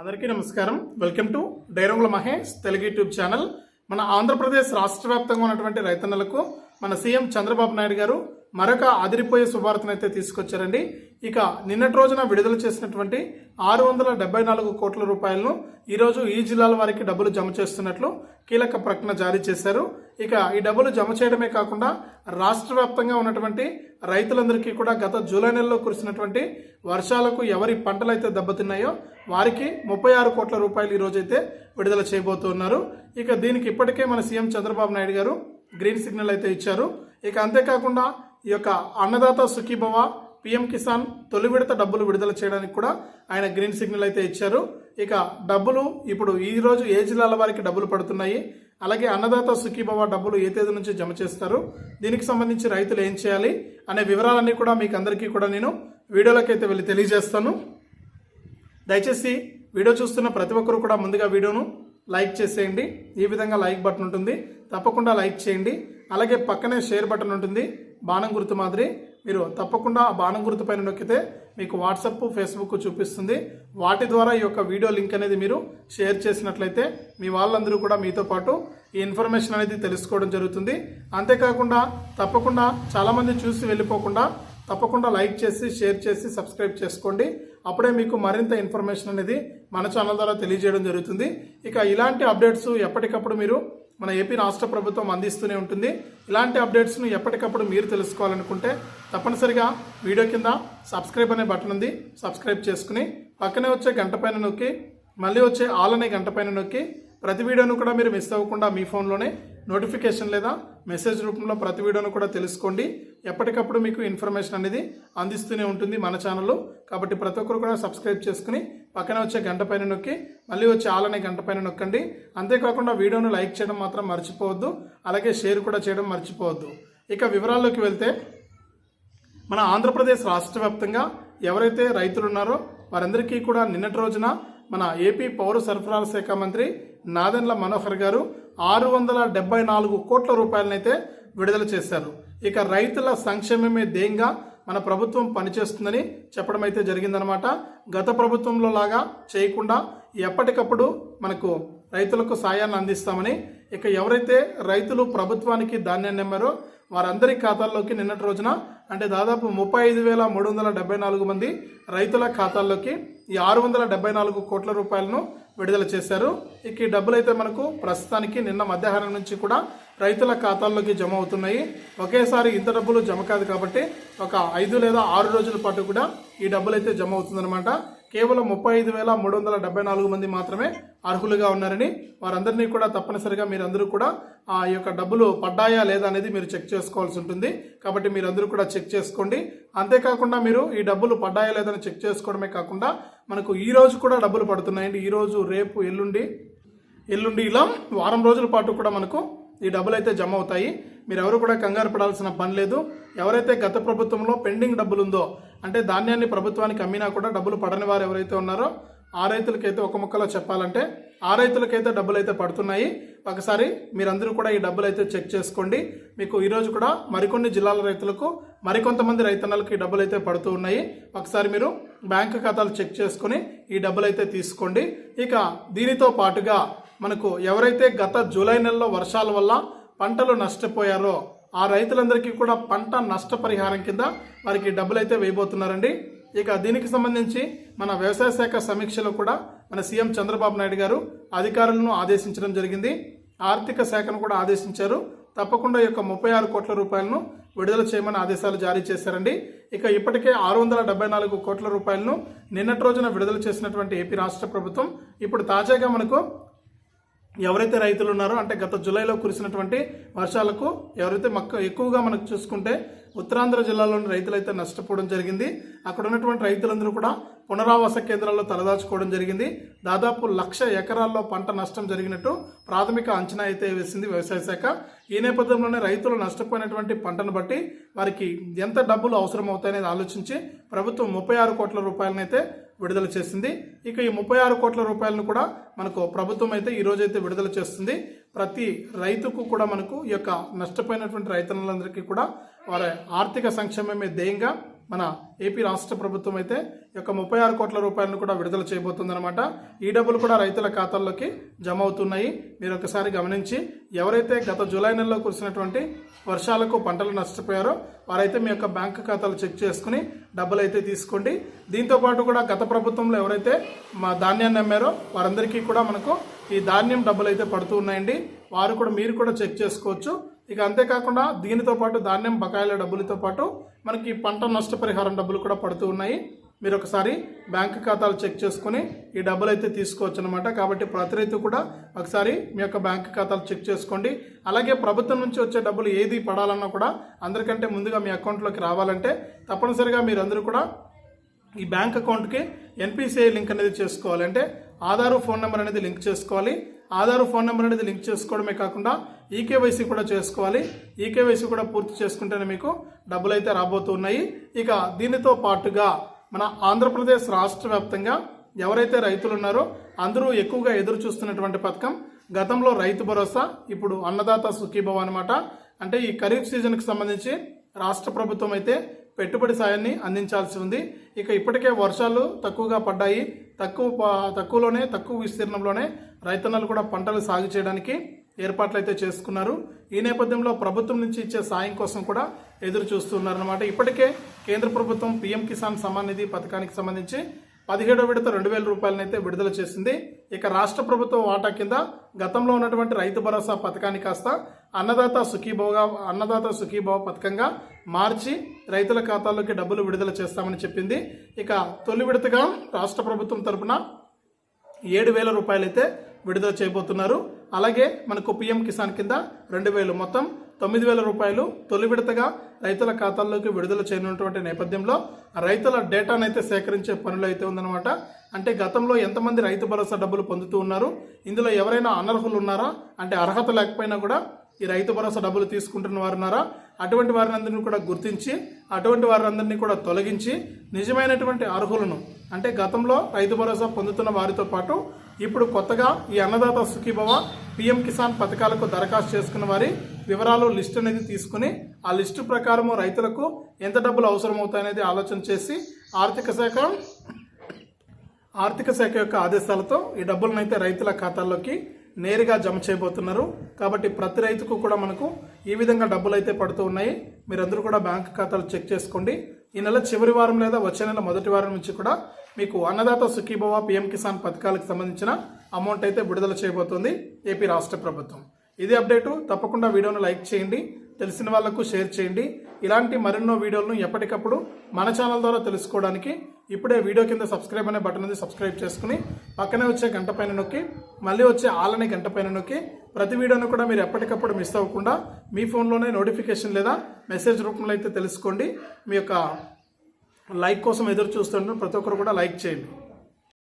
అందరికీ నమస్కారం. Welcome to డైరంగుల మహేష్ తెలుగు యూట్యూబ్ ఛానల్. మన ఆంధ్రప్రదేశ్ రాష్ట్ర వ్యాప్తంగా ఉన్నటువంటి రైతన్నలకు మన సీఎం చంద్రబాబు నాయుడు గారు మరొక అదిరిపోయే శుభార్తను అయితే తీసుకొచ్చారండి. ఇక నిన్నటి రోజున విడుదల చేసినటువంటి ఆరు వందల డెబ్బై నాలుగు కోట్ల రూపాయలను ఈరోజు ఈ జిల్లాల వారికి డబ్బులు జమ చేస్తున్నట్లు కీలక ప్రకటన జారీ చేశారు. ఇక ఈ డబ్బులు జమ చేయడమే కాకుండా రాష్ట్ర వ్యాప్తంగా ఉన్నటువంటి రైతులందరికీ కూడా గత జూలై నెలలో కురిసినటువంటి వర్షాలకు ఎవరి పంటలు అయితే దెబ్బతిన్నాయో వారికి ముప్పై ఆరు కోట్ల రూపాయలు ఈరోజైతే విడుదల చేయబోతున్నారు. ఇక దీనికి ఇప్పటికే మన సీఎం చంద్రబాబు నాయుడు గారు గ్రీన్ సిగ్నల్ అయితే ఇచ్చారు. ఇక అంతేకాకుండా ఈ యొక్క అన్నదాత సుఖీభవ పిఎం కిసాన్ తొలి విడత డబ్బులు విడుదల చేయడానికి కూడా ఆయన గ్రీన్ సిగ్నల్ అయితే ఇచ్చారు. ఇక డబ్బులు ఇప్పుడు ఈ రోజు ఏ జిల్లాల వారికి డబ్బులు పడుతున్నాయి? అలాగే అన్నదాత సుఖీభవ డబ్బులు ఏ తేదీ నుంచి జమ చేస్తారు? దీనికి సంబంధించి రైతులు ఏం చేయాలి? అనే వివరాలన్నీ కూడా మీకు అందరికీ కూడా నేను వీడియోలోకి అయితే వెళ్ళి తెలియజేస్తాను. దయచేసి వీడియో చూస్తున్న ప్రతి ఒక్కరు కూడా ముందుగా వీడియోను లైక్ చేసేయండి. ఈ విధంగా లైక్ బటన్ ఉంటుంది. తప్పకుండా లైక్ చేయండి. అలాగే పక్కనే షేర్ బటన్ ఉంటుంది. బాణం గుర్తు మాదిరి. మీరు తప్పకుండా ఆ బాణం గుర్తు పైన నొక్కితే మీకు వాట్సప్ ఫేస్బుక్ చూపిస్తుంది. వాటి ద్వారా ఈ యొక్క వీడియో లింక్ అనేది మీరు షేర్ చేసినట్లయితే మీ వాళ్ళందరూ కూడా మీతో పాటు ఈ ఇన్ఫర్మేషన్ అనేది తెలుసుకోవడం జరుగుతుంది. అంతేకాకుండా తప్పకుండా చాలామంది చూసి వెళ్ళిపోకుండా తప్పకుండా లైక్ చేసి షేర్ చేసి సబ్స్క్రైబ్ చేసుకోండి. అప్పుడే మీకు మరింత ఇన్ఫర్మేషన్ అనేది మన ఛానల్ ద్వారా తెలియజేయడం జరుగుతుంది. ఇక ఇలాంటి అప్డేట్స్ ఎప్పటికప్పుడు మీరు మన ఏపీ రాష్ట్ర ప్రభుత్వం అందిస్తూనే ఉంటుంది. ఇలాంటి అప్డేట్స్ను ఎప్పటికప్పుడు మీరు తెలుసుకోవాలనుకుంటే తప్పనిసరిగా వీడియో కింద సబ్స్క్రైబ్ అనే బటన్ ఉంది. సబ్స్క్రైబ్ చేసుకుని పక్కనే వచ్చే గంట పైన నొక్కి మళ్ళీ వచ్చే ఆల్ అనే గంట పైన నొక్కి ప్రతి వీడియోను కూడా మీరు మిస్ అవ్వకుండా మీ ఫోన్లోనే నోటిఫికేషన్ లేదా మెసేజ్ రూపంలో ప్రతి వీడియోను కూడా తెలుసుకోండి. ఎప్పటికప్పుడు మీకు ఇన్ఫర్మేషన్ అనేది అందిస్తూనే ఉంటుంది మన ఛానల్లో. కాబట్టి ప్రతి ఒక్కరు కూడా సబ్స్క్రైబ్ చేసుకుని పక్కన వచ్చే గంట పైన నొక్కి మళ్ళీ వచ్చే ఆలనే గంట పైన నొక్కండి. అంతేకాకుండా వీడియోను లైక్ చేయడం మాత్రం మర్చిపోవద్దు. అలాగే షేర్ కూడా చేయడం మర్చిపోవద్దు. ఇక వివరాల్లోకి వెళ్తే మన ఆంధ్రప్రదేశ్ రాష్ట్ర వ్యాప్తంగా ఎవరైతే రైతులు ఉన్నారో వారందరికీ కూడా నిన్నటి రోజున మన ఏపీ పౌర సరఫరాల శాఖ మంత్రి నాదెండ్ల మనోహర్ గారు ఆరు వందల డెబ్బై నాలుగు కోట్ల రూపాయలనైతే విడుదల చేశారు. ఇక రైతుల సంక్షేమమే ధ్యేయంగా మన ప్రభుత్వం పనిచేస్తుందని చెప్పడం అయితే జరిగిందనమాట. గత ప్రభుత్వంలో లాగా చేయకుండా ఎప్పటికప్పుడు మనకు రైతులకు సాయాన్ని అందిస్తామని ఇక ఎవరైతే రైతులు ప్రభుత్వానికి ధాన్యాన్ని నమ్మారో వారందరి ఖాతాల్లోకి నిన్నటి రోజున అంటే దాదాపు ముప్పై ఐదు వేల మూడు వందల డెబ్బై నాలుగు మంది రైతుల ఖాతాల్లోకి ఈ ఆరు వందల డెబ్బై నాలుగు కోట్ల రూపాయలను విడుదల చేశారు. ఇక ఈ డబ్బులు అయితే మనకు ప్రస్తుతానికి నిన్న మధ్యాహ్నం నుంచి కూడా రైతుల ఖాతాల్లోకి జమ అవుతున్నాయి. ఒకేసారి ఇంత డబ్బులు జమ కాదు కాబట్టి ఒక ఐదు లేదా ఆరు రోజుల పాటు కూడా ఈ డబ్బులు అయితే జమ అవుతుందన్నమాట. కేవలం ముప్పై ఐదు వేల మూడు వందల డెబ్బై నాలుగు మంది మాత్రమే అర్హులుగా ఉన్నారని వారందరినీ కూడా తప్పనిసరిగా మీరందరూ కూడా ఆ యొక్క డబ్బులు పడ్డాయా లేదా అనేది మీరు చెక్ చేసుకోవాల్సి ఉంటుంది. కాబట్టి మీరందరూ కూడా చెక్ చేసుకోండి. అంతేకాకుండా మీరు ఈ డబ్బులు పడ్డాయా లేదని చెక్ చేసుకోవడమే కాకుండా మనకు ఈ రోజు కూడా డబ్బులు పడుతున్నాయండి. ఈరోజు రేపు ఎల్లుండి ఎల్లుండి ఇలా వారం రోజుల పాటు కూడా మనకు ఈ డబ్బులు అయితే జమ అవుతాయి. మీరు ఎవరు కూడా కంగారు పడాల్సిన పని లేదు. ఎవరైతే గత ప్రభుత్వంలో పెండింగ్ డబ్బులు ఉందో అంటే ధాన్యాన్ని ప్రభుత్వానికి అమ్మినా కూడా డబ్బులు పడని వారు ఎవరైతే ఉన్నారో ఆ రైతులకైతే ఒక ముక్కలో చెప్పాలంటే ఆ రైతులకైతే డబ్బులు అయితే పడుతున్నాయి. ఒకసారి మీరందరూ కూడా ఈ డబ్బులు అయితే చెక్ చేసుకోండి. మీకు ఈరోజు కూడా మరికొన్ని జిల్లాల రైతులకు మరికొంతమంది రైతన్నలకు ఈ డబ్బులు అయితే పడుతూ ఉన్నాయి. ఒకసారి మీరు బ్యాంకు ఖాతాలు చెక్ చేసుకుని ఈ డబ్బులు అయితే తీసుకోండి. ఇక దీనితో పాటుగా మనకు ఎవరైతే గత జూలై నెలలో వర్షాల వల్ల పంటలు నష్టపోయారో ఆ రైతులందరికీ కూడా పంట నష్టపరిహారం కింద వారికి డబ్బులు అయితే వేయబోతున్నారండి. ఇక దీనికి సంబంధించి మన వ్యవసాయ శాఖ సమీక్షలో కూడా మన సీఎం చంద్రబాబు నాయుడు గారు అధికారులను ఆదేశించడం జరిగింది. ఆర్థిక శాఖను కూడా ఆదేశించారు. తప్పకుండా ఈ యొక్క ముప్పై ఆరు కోట్ల రూపాయలను విడుదల చేయమని ఆదేశాలు జారీ చేశారండి. ఇక ఇప్పటికే ఆరు వందల డెబ్బై నాలుగు కోట్ల రూపాయలను నిన్నటి రోజున విడుదల చేసినటువంటి ఏపీ రాష్ట్ర ప్రభుత్వం. ఇప్పుడు తాజాగా మనకు ఎవరైతే రైతులు ఉన్నారో అంటే గత జూలైలో కురిసినటువంటి వర్షాలకు ఎవరైతే మక్క ఎక్కువగా మనకు చూసుకుంటే ఉత్తరాంధ్ర జిల్లాలోని రైతులైతే నష్టపోవడం జరిగింది. అక్కడ ఉన్నటువంటి రైతులందరూ కూడా పునరావాస కేంద్రాల్లో తలదాచుకోవడం జరిగింది. దాదాపు లక్ష ఎకరాల్లో పంట నష్టం జరిగినట్టు ప్రాథమిక అంచనా అయితే వేసింది వ్యవసాయ శాఖ. ఈ నేపథ్యంలోనే రైతులు నష్టపోయినటువంటి పంటను బట్టి వారికి ఎంత డబ్బులు అవసరం అవుతాయనేది ఆలోచించి ప్రభుత్వం ముప్పై ఆరు కోట్ల రూపాయలనైతే విడుదల చేసింది. ఇక ఈ ముప్పై ఆరు కోట్ల రూపాయలను కూడా మనకు ప్రభుత్వం అయితే ఈ రోజైతే విడుదల చేస్తుంది. ప్రతి రైతుకు కూడా మనకు ఈ యొక్క నష్టపోయినటువంటి రైతన్నలందరికీ కూడా వారి ఆర్థిక సంక్షేమమే ధ్యేయంగా మన ఏపీ రాష్ట్ర ప్రభుత్వం అయితే యొక్క ముప్పై ఆరు కోట్ల రూపాయలను కూడా విడుదల చేయబోతుందన్నమాట. ఈ డబ్బులు కూడా రైతుల ఖాతాల్లోకి జమ అవుతున్నాయి మీరు ఒకసారి గమనించి ఎవరైతే గత జూలై నెలలో కురిసినటువంటి వర్షాలకు పంటలు నష్టపోయారో వారైతే మీ యొక్క బ్యాంక్ ఖాతాలు చెక్ చేసుకుని డబ్బులు అయితే తీసుకోండి. దీంతో పాటు కూడా గత ప్రభుత్వంలో ఎవరైతే మా ధాన్యాన్ని అమ్మారో వారందరికీ కూడా మనకు ఈ ధాన్యం డబ్బులు అయితే పడుతూ ఉన్నాయండి. వారు కూడా మీరు కూడా చెక్ చేసుకోవచ్చు. ఇక అంతేకాకుండా దీనితో పాటు ధాన్యం బకాయిల డబ్బులతో పాటు మనకి పంట నష్టపరిహారం డబ్బులు కూడా పడుతూ ఉన్నాయి. మీరు ఒకసారి బ్యాంక్ ఖాతాలు చెక్ చేసుకుని ఈ డబ్బులు అయితే తీసుకోవచ్చు అనమాట కాబట్టి ప్రతి రైతు కూడా ఒకసారి మీ యొక్క బ్యాంక్ ఖాతాలు చెక్ చేసుకోండి. అలాగే ప్రభుత్వం నుంచి వచ్చే డబ్బులు ఏది పడాలన్నా కూడా అందరికంటే ముందుగా మీ అకౌంట్లోకి రావాలంటే తప్పనిసరిగా మీరందరూ కూడా ఈ బ్యాంక్ అకౌంట్కి ఎన్పిసిఐ లింక్ అనేది చేసుకోవాలి. అంటే ఆధారు ఫోన్ నెంబర్ అనేది లింక్ చేసుకోవాలి. ఆధార్ ఫోన్ నెంబర్ అనేది లింక్ చేసుకోవడమే కాకుండా ఈకేవైసీ కూడా చేసుకోవాలి. ఈకేవైసీ కూడా పూర్తి చేసుకుంటేనే మీకు డబ్బులు అయితే రాబోతున్నాయి ఇక దీనితో పాటుగా మన ఆంధ్రప్రదేశ్ రాష్ట్ర వ్యాప్తంగా ఎవరైతే రైతులు ఉన్నారో అందరూ ఎక్కువగా ఎదురు చూస్తున్నటువంటి పథకం గతంలో రైతు భరోసా ఇప్పుడు అన్నదాత సుఖీభవ అనమాట అంటే ఈ ఖరీఫ్ సీజన్కి సంబంధించి రాష్ట్ర ప్రభుత్వం అయితే పెట్టుబడి సాయాన్ని అందించాల్సి ఉంది. ఇక ఇప్పటికే వర్షాలు తక్కువగా పడ్డాయి. తక్కువ తక్కువలోనే తక్కువ విస్తీర్ణంలోనే రైతన్నలు కూడా పంటలు సాగు చేయడానికి ఏర్పాట్లు అయితే చేసుకున్నారు. ఈ నేపథ్యంలో ప్రభుత్వం నుంచి ఇచ్చే సాయం కోసం కూడా ఎదురు చూస్తున్నారన్నమాట. ఇప్పటికే కేంద్ర ప్రభుత్వం పీఎం కిసాన్ సమ్మాన్ నిధి పథకానికి సంబంధించి పదిహేడో విడత రెండు వేల రూపాయలనైతే విడుదల చేసింది. ఇక రాష్ట్ర ప్రభుత్వం వాటా కింద గతంలో ఉన్నటువంటి రైతు భరోసా పథకాన్ని కాస్త అన్నదాత సుఖీభవగా అన్నదాత సుఖీభవ పథకంగా మార్చి రైతుల ఖాతాల్లోకి డబ్బులు విడుదల చేస్తామని చెప్పింది. ఇక తొలి విడతగా రాష్ట్ర ప్రభుత్వం తరపున ఏడు వేల రూపాయలైతే విడుదల చేయబోతున్నారు. అలాగే మనకు పిఎం కిసాన్ కింద రెండు వేలు మొత్తం తొమ్మిది వేల రూపాయలు తొలి విడతగా రైతుల ఖాతాల్లోకి విడుదల చేయనున్నటువంటి నేపథ్యంలో రైతుల డేటాను అయితే సేకరించే పనులు అయితే ఉందన్నమాట. అంటే గతంలో ఎంతమంది రైతు భరోసా డబ్బులు పొందుతూ ఉన్నారు? ఇందులో ఎవరైనా అనర్హులు ఉన్నారా అంటే అర్హత లేకపోయినా కూడా ఈ రైతు భరోసా డబ్బులు తీసుకుంటున్న వారు ఉన్నారా అటువంటి వారిని కూడా గుర్తించి అటువంటి వారందరినీ కూడా తొలగించి నిజమైనటువంటి అర్హులను అంటే గతంలో రైతు భరోసా పొందుతున్న వారితో పాటు ఇప్పుడు కొత్తగా ఈ అన్నదాత సుఖీభవ పిఎం కిసాన్ పథకాలకు దరఖాస్తు చేసుకున్న వారి వివరాలు లిస్ట్ అనేది తీసుకుని ఆ లిస్టు ప్రకారము రైతులకు ఎంత డబ్బులు అవసరమవుతాయనేది ఆలోచన చేసి ఆర్థిక శాఖ ఆర్థిక శాఖ యొక్క ఆదేశాలతో ఈ డబ్బులను అయితే రైతుల ఖాతాల్లోకి నేరుగా జమ చేయబోతున్నారు. కాబట్టి ప్రతి రైతుకు కూడా మనకు ఈ విధంగా డబ్బులు అయితే పడుతూ ఉన్నాయి. మీరందరూ కూడా బ్యాంక్ ఖాతాలు చెక్ చేసుకోండి. ఈ నెల చివరి వారం లేదా వచ్చే నెల మొదటి వారం నుంచి కూడా మీకు అన్నదాత సుఖీభవ పిఎం కిసాన్ పథకాలకు సంబంధించిన అమౌంట్ అయితే విడుదల చేయబోతోంది ఏపీ రాష్ట్ర ప్రభుత్వం. ఇది అప్డేటు. తప్పకుండా వీడియోను లైక్ చేయండి తెలిసిన వాళ్ళకు షేర్ చేయండి. ఇలాంటి మరెన్నో వీడియోలను ఎప్పటికప్పుడు మన ఛానల్ ద్వారా తెలుసుకోవడానికి ఇప్పుడే వీడియో కింద సబ్స్క్రైబ్ అనే బటన్ ఉంది సబ్స్క్రైబ్ చేసుకుని పక్కనే వచ్చే గంట పైన నొక్కి మళ్ళీ వచ్చే ఆలనే గంట పైన నొక్కి ప్రతి వీడియోను కూడా మీరు ఎప్పటికప్పుడు మిస్ అవ్వకుండా మీ ఫోన్లోనే నోటిఫికేషన్ లేదా మెసేజ్ రూపంలో అయితే తెలుసుకోండి. మీ యొక్క లైక్ కోసం ఎదురు చూస్తుంటాం ప్రతి ఒక్కరు కూడా లైక్ చేయండి.